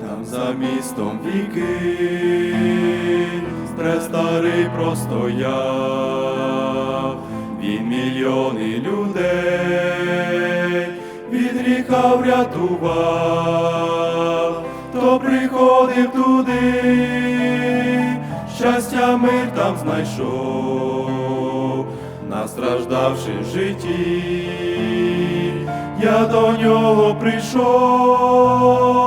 Там за містом віки, престарий простояв, він мільйони людей від гріха врятував, хто приходив туди, щастя мир там знайшов, настраждавши в житті, я до нього прийшов.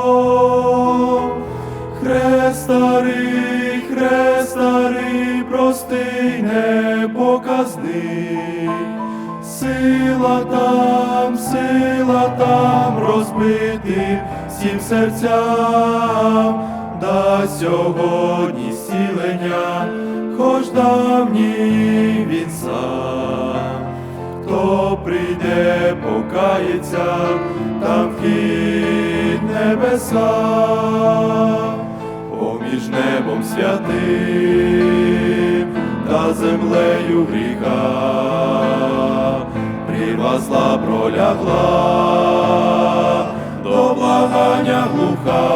Сила там, сила там розбити всім серцям, да сьогодні зцілення, хоч давній він сам, хто прийде, покається, там вхід небеса, поміж небом святим землею гріха, прірва пролягла, до благання глуха,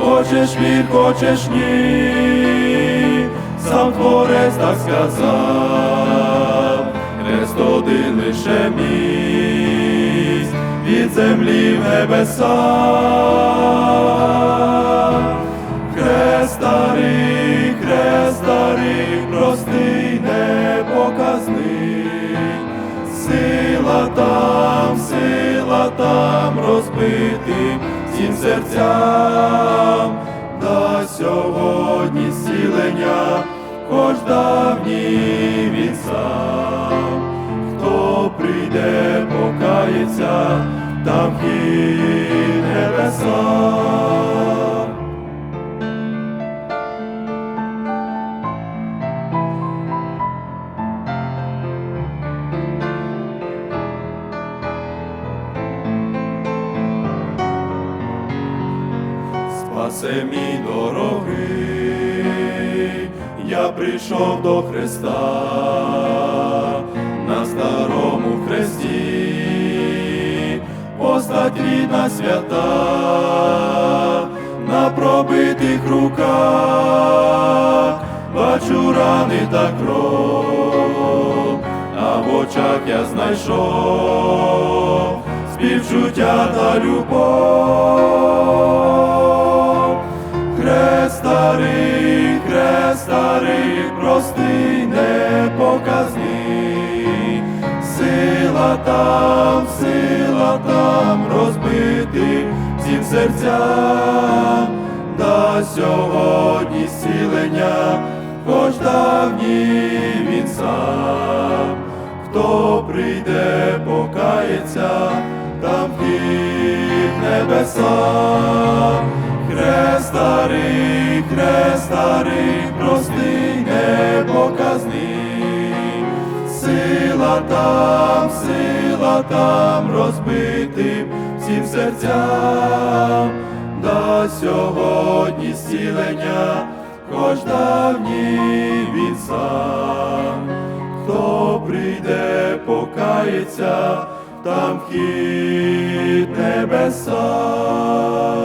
хочеш вір, хочеш ні, сам творець так сказав, хрест один лише мість від землі в небеса. Сила там, сила там розбити всім серцям, да сьогодні зцілення, хоч давній сам, Спасе мій дорогий, я прийшов до Христа на старому хресті, постать рідна свята, на пробитих руках, бачу рани та кров, а в очах я знайшов співчуття та любов. Старий, хрест старий, простий, непоказний, сила там, сила там розбити всім серцям, да сьогодні зцілення, хоч давній він сам, хто прийде, покається, там вхід небеса. Хрест старий, хрест старий, простий, непоказний, сила там, сила там розбити всім серцям, да сьогодні зцілення, хоч давній він сам, хто прийде, покається, там вхід небеса.